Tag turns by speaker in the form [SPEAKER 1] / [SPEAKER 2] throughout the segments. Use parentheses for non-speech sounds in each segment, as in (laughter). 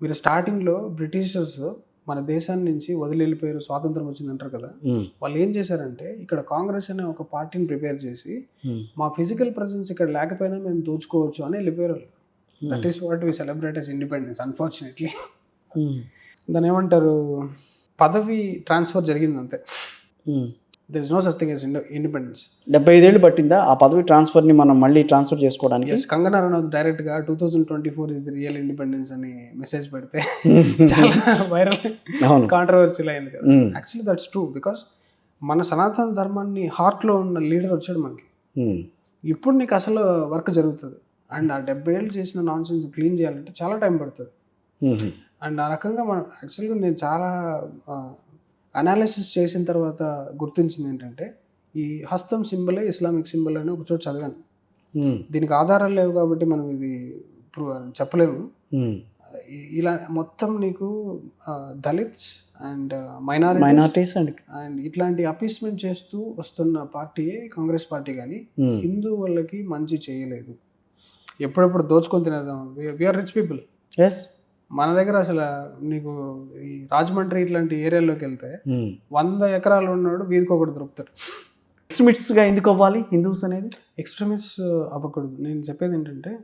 [SPEAKER 1] మీరు స్టార్టింగ్లో బ్రిటిషర్స్ మన దేశాన్ని నుంచి వదిలి వెళ్ళిపోయారు స్వాతంత్రం వచ్చింది అంటారు కదా వాళ్ళు ఏం చేశారంటే ఇక్కడ కాంగ్రెస్ అనే ఒక పార్టీని ప్రిపేర్ చేసి మా ఫిజికల్ ప్రజెన్స్ ఇక్కడ లేకపోయినా మేము దోచుకోవచ్చు అని వెళ్ళిపోయారు that is what we celebrate as independence unfortunately దాని ఏమంటారు? పదవి ట్రాన్స్ఫర్ జరిగింది అంతే. There is no such thing independence
[SPEAKER 2] డెబ్బై ఐదేళ్ళు పట్టిందా ఆ పదవి ట్రాన్స్ఫర్ని మనం మళ్ళీ ట్రాన్స్ఫర్ చేసుకోవడానికి?
[SPEAKER 1] కంగనా రనౌత్ డైరెక్ట్గా two thousand twenty four is the real independence అని మెసేజ్ పెడితే (laughs) చాలా వైరల్ కాంట్రవర్సీలు అయింది కదా. యాక్చువల్లీ దట్స్ ట్రూ బికాస్ మన సనాతన ధర్మాన్ని heart లో ఉన్న లీడర్ వచ్చాడు మనకి.
[SPEAKER 2] ఉమ్,
[SPEAKER 1] ఇప్పుడు నీకు అసలు వర్క్ జరుగుతుంది. అండ్ ఆ డెబ్బై ఏళ్ళు చేసిన నాన్ సెన్స్ క్లీన్ చేయాలంటే చాలా టైం పడుతుంది. అండ్ ఆ రకంగా మనం యాక్చువల్గా నేను చాలా అనాలిసిస్ చేసిన తర్వాత గుర్తించింది ఏంటంటే ఈ హస్తం సింబలే ఇస్లామిక్ సింబల్ అని ఒక చోట చదివాను.
[SPEAKER 2] ఉమ్,
[SPEAKER 1] దీనికి ఆధారాలు లేవు కాబట్టి మనం ఇది చెప్పలేము. ఇ- ఇలా మొత్తం నీకు Dalits and minority
[SPEAKER 2] minorities and
[SPEAKER 1] and ఇట్లాంటి అపీస్మెంట్ చేస్తూ వస్తున్న పార్టీయే కాంగ్రెస్ పార్టీ కానీ
[SPEAKER 2] ఉమ్,
[SPEAKER 1] హిందూ వాళ్ళకి మంచి చేయలేదు. ఎప్పుడెప్పుడు దోచుకొని తినేద్దాం. విఆర్ రిచ్ పీపుల్
[SPEAKER 2] ఎస్
[SPEAKER 1] మన దగ్గర అసలు నీకు ఈ రాజమండ్రి ఇట్లాంటి ఏరియాలోకి వెళ్తే. వంద ఎకరాలు ఉన్నవాడు వీధికి ఒకటి దొరుకుతాడు
[SPEAKER 2] ఎక్స్ట్రీమిస్ట్గా ఎందుకు అవ్వాలి హిందూస్ అనేది?
[SPEAKER 1] ఎక్స్ట్రీమిస్ట్ అవ్వకూడదు. నేను చెప్పేది ఏంటంటే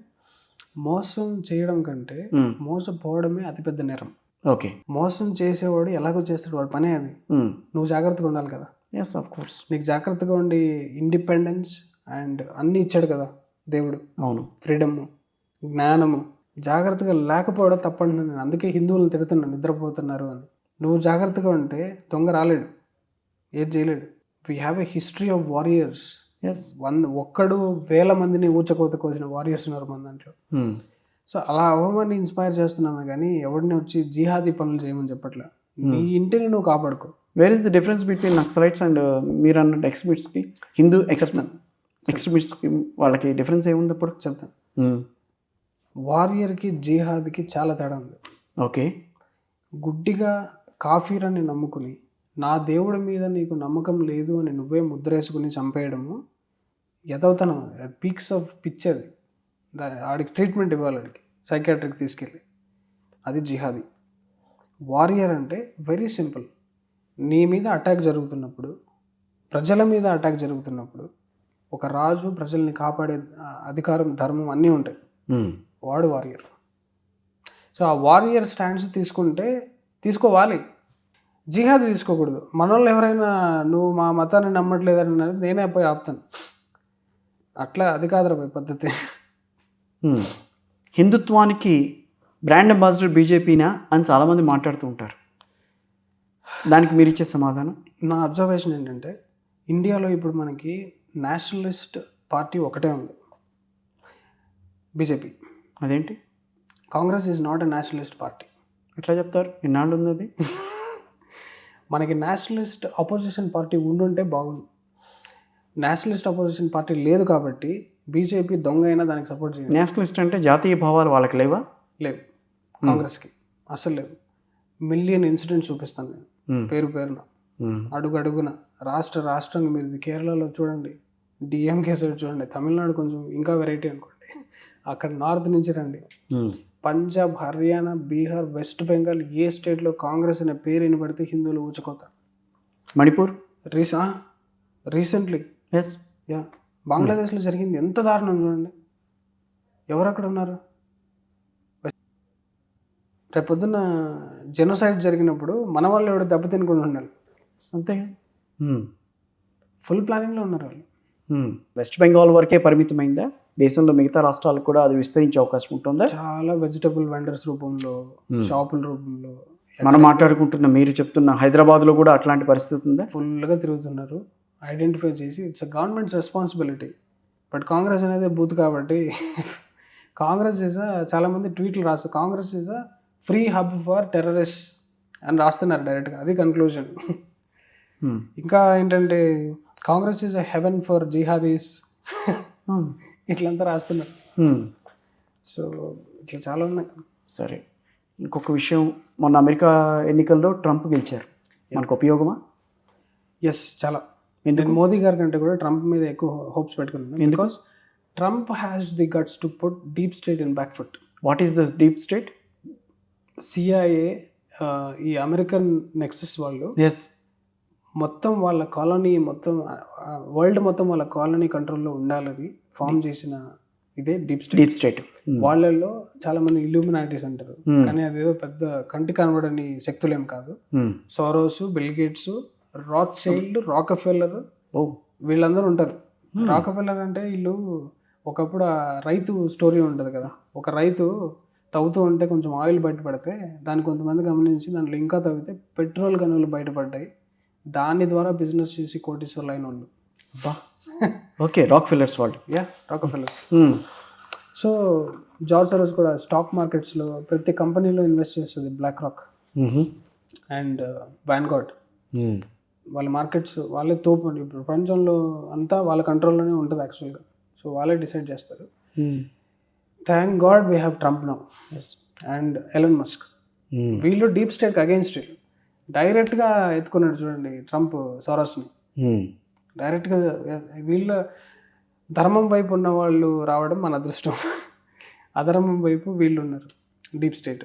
[SPEAKER 1] మోసం చేయడం కంటే మోసపోవడమే అతిపెద్ద నేరం.
[SPEAKER 2] ఓకే.
[SPEAKER 1] మోసం చేసేవాడు ఎలాగో చేస్తాడు వాడు పనే అది. నువ్వు జాగ్రత్తగా ఉండాలి కదా.
[SPEAKER 2] ఎస్ ఆఫ్ కోర్స్
[SPEAKER 1] నీకు జాగ్రత్తగా ఉండి ఇండిపెండెన్స్ అండ్ అన్నీ ఇచ్చాడు కదా దేవుడు.
[SPEAKER 2] అవును.
[SPEAKER 1] ఫ్రీడమ్ జ్ఞానము. జాగ్రత్తగా లేకపోవడం తప్పంటున్నాను నేను. అందుకే హిందువులను తిడుతున్నాను నిద్రపోతున్నారు అని. నువ్వు జాగ్రత్తగా ఉంటే దొంగ రాలేడు ఏది చేయలేడు. We have a history of warriors
[SPEAKER 2] as
[SPEAKER 1] వంద ఒక్కడు వేల మందిని ఊచకోత కోసిన వారియర్స్ ఉన్నారు మన దాంట్లో. సో అలా అవ్వమని ఇన్స్పైర్ చేస్తున్నామే కానీ ఎవరిని వచ్చి జిహాదీ పనులు చేయమని చెప్పట్లే. నీ ఇంటిని నువ్వు కాపాడుకో.
[SPEAKER 2] Where is the difference between Naxalites and మీరు అన్నట్టు ఎక్స్ట్రీమిస్ట్కి హిందూ ఎక్స్ ఎక్స్ట్రీమిస్ట్కి వాళ్ళకి డిఫరెన్స్ ఏముంది ఇప్పుడు
[SPEAKER 1] చెప్తాను. వారియర్కి జిహాద్కి చాలా తేడా ఉంది.
[SPEAKER 2] ఓకే.
[SPEAKER 1] గుడ్డిగా కాఫీరని నమ్ముకుని నా దేవుడి మీద నీకు నమ్మకం లేదు అని నువ్వే ముద్రేసుకుని చంపేయడము ఎదవుతనం పీక్స్ ఆఫ్ పిచ్ అది. దాని ఆడికి ట్రీట్మెంట్ ఇవ్వాలి ఆడికి. సైకాట్రిక్ తీసుకెళ్ళి. అది జిహాది. వారియర్ అంటే వెరీ సింపుల్. నీ మీద అటాక్ జరుగుతున్నప్పుడు ప్రజల మీద అటాక్ జరుగుతున్నప్పుడు ఒక రాజు ప్రజల్ని కాపాడే అధికారం ధర్మం అన్నీ ఉంటాయి. వాడు వారియర్ సో ఆ వారియర్ స్టాండ్స్ తీసుకుంటే తీసుకోవాలి. జిహాద్ తీసుకోకూడదు. మనోళ్ళు ఎవరైనా నువ్వు మా మతాన్ని నమ్మట్లేదని నేనే పోయి ఆపుతాను. అట్లా అది కాదురా పోయి పద్ధతి.
[SPEAKER 2] హిందుత్వానికి బ్రాండ్ అంబాసిడర్ బీజేపీనా అని చాలామంది మాట్లాడుతూ ఉంటారు. దానికి మీరు ఇచ్చే సమాధానం?
[SPEAKER 1] నా అబ్జర్వేషన్ ఏంటంటే ఇండియాలో ఇప్పుడు మనకి నేషనలిస్ట్ పార్టీ ఒకటే ఉంది. బీజేపీ.
[SPEAKER 2] అదేంటి?
[SPEAKER 1] Congress is not a nationalist party
[SPEAKER 2] ఎట్లా చెప్తారు? ఎన్నాళ్ళు ఉంది అది
[SPEAKER 1] మనకి నేషనలిస్ట్ అపోజిషన్ పార్టీ ఉండుంటే బాగుండు. నేషనలిస్ట్ అపోజిషన్ పార్టీ లేదు కాబట్టి బీజేపీ దొంగ అయినా దానికి సపోర్ట్ చేయాలి
[SPEAKER 2] నేషనలిస్ట్ అంటే జాతీయ భావాలు వాళ్ళకి లేవా?
[SPEAKER 1] లేవు. కాంగ్రెస్కి అసలు లేవు. మిలియన్ ఇన్సిడెంట్స్ చూపిస్తాను నేను. పేరు పేరున. అడుగు అడుగున రాష్ట్ర రాష్ట్రంగా మీరు కేరళలో చూడండి. డిఎంకే సైడ్ చూడండి. తమిళనాడు కొంచెం ఇంకా వెరైటీ అనుకోండి. అక్కడ నార్త్ నుంచి రండి. పంజాబ్ హర్యానా బీహార్ వెస్ట్ బెంగాల్ ఏ స్టేట్లో కాంగ్రెస్ అనే పేరు వినబడితే హిందువులు ఊచుకోతారు.
[SPEAKER 2] మణిపూర్?
[SPEAKER 1] రీసా రీసెంట్లీ.
[SPEAKER 2] ఎస్.
[SPEAKER 1] యా. బంగ్లాదేశ్లో జరిగింది. ఎంత దారుణం చూడండి. ఎవరు అక్కడ ఉన్నారు రేపొద్దున జెనోసైడ్ జరిగినప్పుడు మన వాళ్ళు ఎవడు దెబ్బతినకుండా ఉండాలి.
[SPEAKER 2] అంతేగా
[SPEAKER 1] ఫుల్ ప్లానింగ్లో ఉన్నారు వాళ్ళు.
[SPEAKER 2] వెస్ట్ బెంగాల్ వరకే పరిమితమైందా? దేశంలో మిగతా రాష్ట్రాలకు కూడా అది విస్తరించే అవకాశం ఉంటుందా?
[SPEAKER 1] చాలా వెజిటబుల్ వెండర్స్ రూపంలో
[SPEAKER 2] Hmm.
[SPEAKER 1] షాపుల రూపంలో.
[SPEAKER 2] మనం మాట్లాడుకుంటున్న మీరు చెప్తున్న హైదరాబాద్లో కూడా అట్లాంటి పరిస్థితి ఉందా?
[SPEAKER 1] ఫుల్గా తిరుగుతున్నారు. ఐడెంటిఫై చేసి it's government's responsibility but Congress అనేది బూత్ కాబట్టి కాంగ్రెస్ ఇస్ చాలామంది ట్వీట్లు రాస్తారు Congress is a free hub for terrorist అని రాస్తున్నారు డైరెక్ట్గా అది కన్క్లూజన్
[SPEAKER 2] మ్మ్.
[SPEAKER 1] ఇంకా ఏంటంటే Congress is a heaven for jihadis. ఇట్లంతా రాస్తున్నారు. సో ఇట్లా చాలా ఉన్నాయి.
[SPEAKER 2] సరే. ఇంకొక విషయం మొన్న అమెరికా ఎన్నికల్లో ట్రంప్ గెలిచారు. మనకు ఉపయోగమా?
[SPEAKER 1] ఎస్ చాలా.
[SPEAKER 2] ఎందుకు?
[SPEAKER 1] మోదీ గారి కంటే కూడా ట్రంప్ మీద ఎక్కువ హోప్స్ పెట్టుకున్నాను? Because Trump has the guts to put deep state in back foot
[SPEAKER 2] what is the deep state
[SPEAKER 1] CIA ఈ అమెరికన్ నెక్సెస్ వాళ్ళు
[SPEAKER 2] ఎస్
[SPEAKER 1] మొత్తం వాళ్ళ కాలనీ మొత్తం వరల్డ్ మొత్తం వాళ్ళ కాలనీ కంట్రోల్లో ఉండాలని ఫామ్ చేసిన ఇదే డీప్ స్టేట్
[SPEAKER 2] డీప్ స్టేట్
[SPEAKER 1] వాళ్ళల్లో చాలా మంది ఇల్యూమినాటిస్ అంటారు.
[SPEAKER 2] Hmm.
[SPEAKER 1] కానీ అదేదో పెద్ద కంటి కనబడని శక్తులేం కాదు. Soros Bill Gates Rothschild Rockefeller
[SPEAKER 2] ఓ.
[SPEAKER 1] వీళ్ళందరూ ఉంటారు.
[SPEAKER 2] Hmm.
[SPEAKER 1] రాకఫెల్లర్ అంటే వీళ్ళు ఒకప్పుడు ఆ రైతు స్టోరీ ఉంటుంది కదా. ఒక రైతు తవ్వుతూ ఉంటే కొంచెం ఆయిల్ బయటపడితే దాన్ని కొంతమంది గమనించి దాంట్లో ఇంకా తవ్వితే పెట్రోల్ గనులు బయటపడ్డాయి. దాని ద్వారా బిజినెస్ చేసి కోటీశ్వర్లు అయిన వాళ్ళు.
[SPEAKER 2] ఓకే రాక్ ఫిల్లర్స్ వాళ్ళు
[SPEAKER 1] yeah Rockefellers
[SPEAKER 2] Hmm.
[SPEAKER 1] So George Soros కూడా స్టాక్ మార్కెట్స్లో ప్రతి కంపెనీలో ఇన్వెస్ట్ చేస్తుంది black rock. And Vanguard
[SPEAKER 2] Hmm.
[SPEAKER 1] వాళ్ళ మార్కెట్స్ వాళ్ళే తోపు. ఇప్పుడు ప్రపంచంలో అంతా వాళ్ళ కంట్రోల్లోనే ఉంటుంది యాక్చువల్గా సో వాళ్ళే డిసైడ్ చేస్తారు. Thank God we have Trump now as and Elon Musk. వీళ్ళు డీప్ స్టేట్ అగేన్స్ట్ డైరెక్ట్గా ఎత్తుకున్నాడు చూడండి ట్రంప్ సోరస్ని. డైరెక్ట్గా వీళ్ళ ధర్మం వైపు ఉన్న వాళ్ళు రావడం మన అదృష్టం. అధర్మం వైపు వీళ్ళు ఉన్నారు. Deep state.